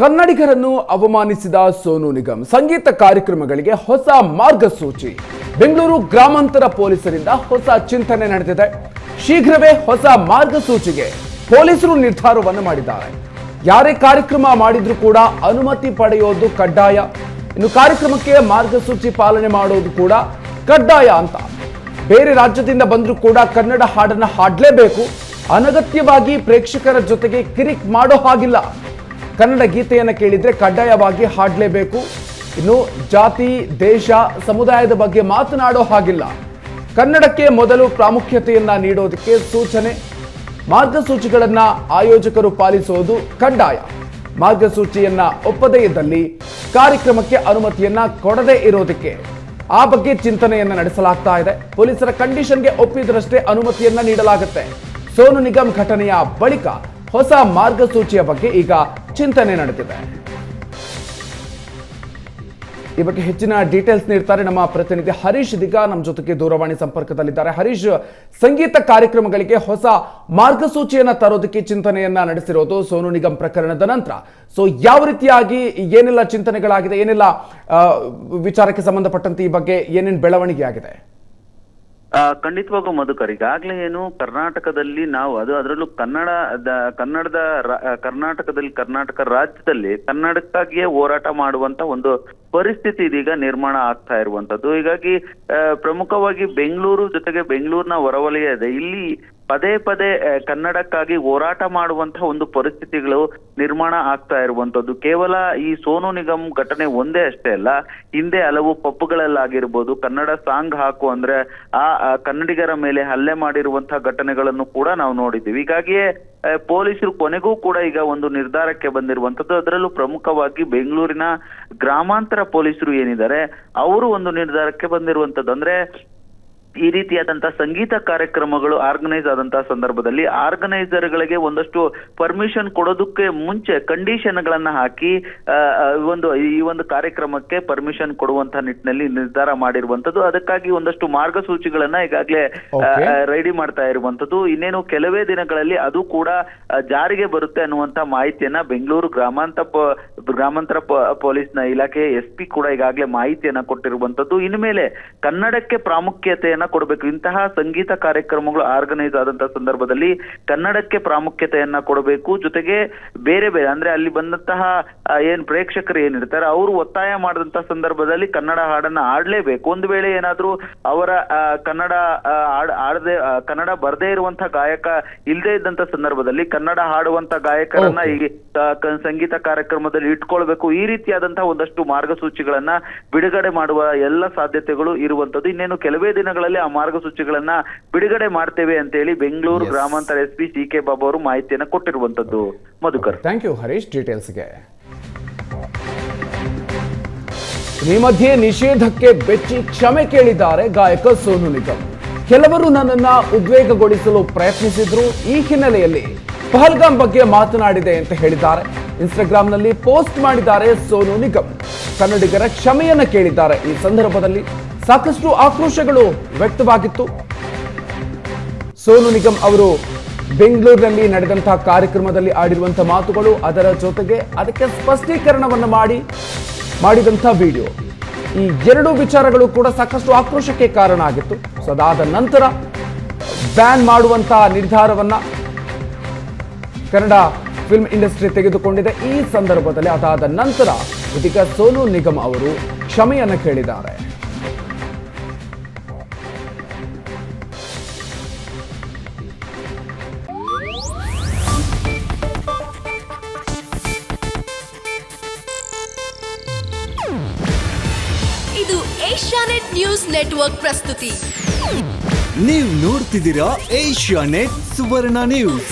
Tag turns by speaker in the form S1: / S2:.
S1: ಕನ್ನಡಿಗರನ್ನು ಅವಮಾನಿಸಿದ ಸೋನು ನಿಗಮ್ ಸಂಗೀತ ಕಾರ್ಯಕ್ರಮಗಳಿಗೆ ಹೊಸ ಮಾರ್ಗಸೂಚಿ. ಬೆಂಗಳೂರು ಗ್ರಾಮಾಂತರ ಪೊಲೀಸರಿಂದ ಹೊಸ ಚಿಂತನೆ ನಡೆದಿದೆ. ಶೀಘ್ರವೇ ಹೊಸ ಮಾರ್ಗಸೂಚಿಗೆ ಪೊಲೀಸರು ನಿರ್ಧಾರವನ್ನು ಮಾಡಿದ್ದಾರೆ. ಯಾರೇ ಕಾರ್ಯಕ್ರಮ ಮಾಡಿದ್ರೂ ಕೂಡ ಅನುಮತಿ ಪಡೆಯೋದು ಕಡ್ಡಾಯ. ಇನ್ನು ಕಾರ್ಯಕ್ರಮಕ್ಕೆ ಮಾರ್ಗಸೂಚಿ ಪಾಲನೆ ಮಾಡೋದು ಕೂಡ ಕಡ್ಡಾಯ ಅಂತ. ಬೇರೆ ರಾಜ್ಯದಿಂದ ಬಂದರೂ ಕೂಡ ಕನ್ನಡ ಹಾಡನ್ನು ಹಾಡಲೇಬೇಕು. ಅನಗತ್ಯವಾಗಿ ಪ್ರೇಕ್ಷಕರ ಜೊತೆಗೆ ಕಿರಿಕ್ ಮಾಡೋ ಹಾಗಿಲ್ಲ. ಕನ್ನಡ ಗೀತೆಯನ್ನು ಕೇಳಿದರೆ ಕಡ್ಡಾಯವಾಗಿ ಹಾಡಲೇಬೇಕು. ಇನ್ನು ಜಾತಿ, ದೇಶ, ಸಮುದಾಯದ ಬಗ್ಗೆ ಮಾತನಾಡೋ ಹಾಗಿಲ್ಲ. ಕನ್ನಡಕ್ಕೆ ಮೊದಲು ಪ್ರಾಮುಖ್ಯತೆಯನ್ನು ನೀಡೋದಕ್ಕೆ ಸೂಚನೆ. ಮಾರ್ಗಸೂಚಿಗಳನ್ನು ಆಯೋಜಕರು ಪಾಲಿಸುವುದು ಕಡ್ಡಾಯ. ಮಾರ್ಗಸೂಚಿಯನ್ನ ಒಪ್ಪದೇ ಇದ್ದಲ್ಲಿ ಕಾರ್ಯಕ್ರಮಕ್ಕೆ ಅನುಮತಿಯನ್ನ ಕೊಡದೇ ಇರೋದಕ್ಕೆ ಆ ಬಗ್ಗೆ ಚಿಂತನೆಯನ್ನ ನಡೆಸಲಾಗ್ತಾ ಇದೆ. ಪೊಲೀಸರ ಕಂಡೀಷನ್ಗೆ ಒಪ್ಪಿದ್ರಷ್ಟೇ ಅನುಮತಿಯನ್ನ ನೀಡಲಾಗುತ್ತೆ. ಸೋನು ನಿಗಮ್ ಘಟನೆಯ ಬಳಿಕ ಹೊಸ ಮಾರ್ಗಸೂಚಿಯ ಬಗ್ಗೆ ಈಗ ಚಿಂತನೆ ನಡೆದಿದೆ. ಈ ಬಗ್ಗೆ ಹೆಚ್ಚಿನ ಡೀಟೇಲ್ಸ್ ನೀಡ್ತಾರೆ ನಮ್ಮ ಪ್ರತಿನಿಧಿ ಹರೀಶ್ ದಿಗಾ ನಮ್ಮ ಜೊತೆಗೆ ದೂರವಾಣಿ ಸಂಪರ್ಕದಲ್ಲಿದ್ದಾರೆ. ಹರೀಶ್, ಸಂಗೀತ ಕಾರ್ಯಕ್ರಮಗಳಿಗೆ ಹೊಸ ಮಾರ್ಗಸೂಚಿಯನ್ನ ತರೋದಕ್ಕೆ ಚಿಂತನೆಯನ್ನ ನಡೆಸಿರೋದು ಸೋನು ನಿಗಮ್ ಪ್ರಕರಣದ ನಂತರ. ಸೊ ಯಾವ ರೀತಿಯಾಗಿ ಏನೆಲ್ಲ ಚಿಂತನೆಗಳಾಗಿದೆ, ಏನೆಲ್ಲ ವಿಚಾರಕ್ಕೆ ಸಂಬಂಧಪಟ್ಟಂತೆ ಈ ಬಗ್ಗೆ ಏನೇನು ಬೆಳವಣಿಗೆ ಆಗಿದೆ?
S2: ಖಂಡಿತವಾಗೂ ಮಧುಕರ್, ಈಗಾಗಲೇ ಏನು ಕರ್ನಾಟಕದಲ್ಲಿ ನಾವು ಅದು ಅದರಲ್ಲೂ ಕನ್ನಡ ಕನ್ನಡದ ಕರ್ನಾಟಕದಲ್ಲಿ, ಕರ್ನಾಟಕ ರಾಜ್ಯದಲ್ಲಿ ಕನ್ನಡಕ್ಕಾಗಿಯೇ ಹೋರಾಟ ಮಾಡುವಂತ ಒಂದು ಪರಿಸ್ಥಿತಿ ಇದೀಗ ನಿರ್ಮಾಣ ಆಗ್ತಾ ಇರುವಂತದ್ದು. ಹೀಗಾಗಿ ಪ್ರಮುಖವಾಗಿ ಬೆಂಗಳೂರು ಜೊತೆಗೆ ಬೆಂಗಳೂರಿನ ಹೊರವಲಯ ಇದೆ. ಇಲ್ಲಿ ಪದೇ ಪದೇ ಕನ್ನಡಕ್ಕಾಗಿ ಹೋರಾಟ ಮಾಡುವಂತಹ ಒಂದು ಪರಿಸ್ಥಿತಿಗಳು ನಿರ್ಮಾಣ ಆಗ್ತಾ ಇರುವಂತದ್ದು ಕೇವಲ ಈ ಸೋನು ನಿಗಮ್ ಘಟನೆ ಒಂದೇ ಅಷ್ಟೇ ಅಲ್ಲ, ಹಿಂದೆ ಹಲವು ಪಬ್ಗಳಲ್ಲಾಗಿರ್ಬೋದು, ಕನ್ನಡ ಸಾಂಗ್ ಹಾಕು ಅಂದ್ರೆ ಆ ಕನ್ನಡಿಗರ ಮೇಲೆ ಹಲ್ಲೆ ಮಾಡಿರುವಂತಹ ಘಟನೆಗಳನ್ನು ಕೂಡ ನಾವು ನೋಡಿದ್ದೀವಿ. ಹೀಗಾಗಿಯೇ ಪೊಲೀಸರು ಕೊನೆಗೂ ಕೂಡ ಈಗ ಒಂದು ನಿರ್ಧಾರಕ್ಕೆ ಬಂದಿರುವಂತದ್ದು ಅದರಲ್ಲೂ ಪ್ರಮುಖವಾಗಿ ಬೆಂಗಳೂರಿನ ಗ್ರಾಮಾಂತರ ಪೊಲೀಸರು ಏನಿದ್ದಾರೆ, ಅವರು ಒಂದು ನಿರ್ಧಾರಕ್ಕೆ ಬಂದಿರುವಂತದ್ದು ಅಂದ್ರೆ ಈ ರೀತಿಯಾದಂತಹ ಸಂಗೀತ ಕಾರ್ಯಕ್ರಮಗಳು ಆರ್ಗನೈಸ್ ಆದಂತಹ ಸಂದರ್ಭದಲ್ಲಿ ಆರ್ಗನೈಸರ್ ಗಳಿಗೆ ಒಂದಷ್ಟು ಪರ್ಮಿಷನ್ ಕೊಡೋದಕ್ಕೆ ಮುಂಚೆ ಕಂಡೀಷನ್ ಗಳನ್ನ ಹಾಕಿ ಒಂದು ಈ ಒಂದು ಕಾರ್ಯಕ್ರಮಕ್ಕೆ ಪರ್ಮಿಷನ್ ಕೊಡುವಂತಹ ನಿಟ್ಟಿನಲ್ಲಿ ನಿರ್ಧಾರ ಮಾಡಿರುವಂತದ್ದು. ಅದಕ್ಕಾಗಿ ಒಂದಷ್ಟು ಮಾರ್ಗಸೂಚಿಗಳನ್ನ ಈಗಾಗಲೇ. ರೆಡಿ ಮಾಡ್ತಾ ಇರುವಂತದ್ದು. ಇನ್ನೇನು ಕೆಲವೇ ದಿನಗಳಲ್ಲಿ ಅದು ಕೂಡ ಜಾರಿಗೆ ಬರುತ್ತೆ ಅನ್ನುವಂತ ಮಾಹಿತಿಯನ್ನ ಬೆಂಗಳೂರು ಗ್ರಾಮಾಂತರ ಗ್ರಾಮಾಂತರ ಪೊಲೀಸ್ನ ಇಲಾಖೆ ಎಸ್ ಪಿ ಕೂಡ ಈಗಾಗಲೇ ಮಾಹಿತಿಯನ್ನ ಕೊಟ್ಟಿರುವಂತದ್ದು. ಇನ್ಮೇಲೆ ಕನ್ನಡಕ್ಕೆ ಪ್ರಾಮುಖ್ಯತೆಯನ್ನ ಕೊಡಬೇಕು. ಇಂತಹ ಸಂಗೀತ ಕಾರ್ಯಕ್ರಮಗಳು ಆರ್ಗನೈಸ್ ಆದಂತಹ ಸಂದರ್ಭದಲ್ಲಿ ಕನ್ನಡಕ್ಕೆ ಪ್ರಾಮುಖ್ಯತೆಯನ್ನ ಕೊಡಬೇಕು. ಜೊತೆಗೆ ಬೇರೆ ಬೇರೆ ಅಂದ್ರೆ ಅಲ್ಲಿ ಬಂದಂತಹ ಏನ್ ಪ್ರೇಕ್ಷಕರು ಏನಿರ್ತಾರೆ ಅವರು ಒತ್ತಾಯ ಮಾಡಿದಂತಹ ಸಂದರ್ಭದಲ್ಲಿ ಕನ್ನಡ ಹಾಡನ್ನ ಆಡ್ಲೇಬೇಕು. ಒಂದು ವೇಳೆ ಏನಾದ್ರೂ ಅವರ ಕನ್ನಡ ಆಡದೆ ಕನ್ನಡ ಬರದೇ ಇರುವಂತಹ ಗಾಯಕ ಇಲ್ಲದೆ ಇದ್ದಂತ ಸಂದರ್ಭದಲ್ಲಿ ಕನ್ನಡ ಹಾಡುವಂತ ಗಾಯಕರನ್ನ ಈ ಸಂಗೀತ ಕಾರ್ಯಕ್ರಮದಲ್ಲಿ ಇಟ್ಕೊಳ್ಬೇಕು. ಈ ರೀತಿಯಾದಂತಹ ಒಂದಷ್ಟು ಮಾರ್ಗಸೂಚಿಗಳನ್ನ ಬಿಡುಗಡೆ ಮಾಡುವ ಎಲ್ಲ ಸಾಧ್ಯತೆಗಳು ಇರುವಂತದ್ದು ಇನ್ನೇನು ಕೆಲವೇ ದಿನಗಳಲ್ಲಿ ಆ ಮಾರ್ಗಸೂಚಿಗಳನ್ನ ಬಿಡುಗಡೆ ಮಾಡ್ತೇವೆ ಅಂತ ಹೇಳಿ
S1: ಬೆಂಗಳೂರು.
S2: ಗ್ರಾಮಾಂತರ S P C K Babu ಅವರು ಮಾಹಿತಿಯನ್ನ ಕೊಟ್ಟಿರುವಂತದ್ದು. ಮಧುಕರ್.
S1: ಥ್ಯಾಂಕ್ ಯು ಹರೀಶ್ ಡೀಟೇಲ್ಸ್ಗೆ ಈ ಮಧ್ಯೆ ನಿಷೇಧಕ್ಕೆ ಬೆಚ್ಚಿ ಕ್ಷಮೆ ಕೇಳಿದ್ದಾರೆ ಗಾಯಕ ಸೋನು ನಿಗಮ್. ಕೆಲವರು ನನ್ನನ್ನ ಉದ್ವೇಗಗೊಳಿಸಲು ಪ್ರಯತ್ನಿಸಿದ್ರು ಈ ಹಿನ್ನೆಲೆಯಲ್ಲಿ ಪಹಲ್ಗಾಮ್ ಬಗ್ಗೆ ಮಾತನಾಡಿದೆ ಅಂತ ಹೇಳಿದ್ದಾರೆ. ಇನ್ಸ್ಟಾಗ್ರಾಂನಲ್ಲಿ ಪೋಸ್ಟ್ ಮಾಡಿದ್ದಾರೆ ಸೋನು ನಿಗಮ್. ಕನ್ನಡಿಗರ ಕ್ಷಮೆಯನ್ನು ಕೇಳಿದ್ದಾರೆ. ಈ ಸಂದರ್ಭದಲ್ಲಿ ಸಾಕಷ್ಟು ಆಕ್ರೋಶಗಳು ವ್ಯಕ್ತವಾಗಿತ್ತು. ಸೋನು ನಿಗಮ್ ಅವರು ಬೆಂಗಳೂರಿನಲ್ಲಿ ನಡೆದಂತಹ ಕಾರ್ಯಕ್ರಮದಲ್ಲಿ ಆಡಿರುವಂತಹ ಮಾತುಗಳು ಅದರ ಜೊತೆಗೆ ಅದಕ್ಕೆ ಸ್ಪಷ್ಟೀಕರಣವನ್ನು ಮಾಡಿ, ಮಾಡಿದಂತಹ ವಿಡಿಯೋ. ಈ ಎರಡು ವಿಚಾರಗಳು ಕೂಡ ಸಾಕಷ್ಟು ಆಕ್ರೋಶಕ್ಕೆ ಕಾರಣ ಆಗಿತ್ತು. ಸೊ ಅದಾದ ನಂತರ ಬ್ಯಾನ್ ಮಾಡುವಂತಹ ನಿರ್ಧಾರವನ್ನ ಕನ್ನಡ ಫಿಲ್ಮ್ ಇಂಡಸ್ಟ್ರಿ ತೆಗೆದುಕೊಂಡಿದೆ. ಈ ಸಂದರ್ಭದಲ್ಲಿ ಅದಾದ ನಂತರ ಇದೀಗ ಸೋನು ನಿಗಮ್ ಅವರು ಕ್ಷಮೆಯನ್ನು ಕೇಳಿದ್ದಾರೆ.
S3: ಇದು ಏಷ್ಯಾನೆಟ್ ನ್ಯೂಸ್ ನೆಟ್ವರ್ಕ್ ಪ್ರಸ್ತುತಿ.
S4: ನೀವು ನೋಡ್ತಿದ್ದೀರಾ ಏಷ್ಯಾ ನೆಟ್ ಸುವರ್ಣ ನ್ಯೂಸ್.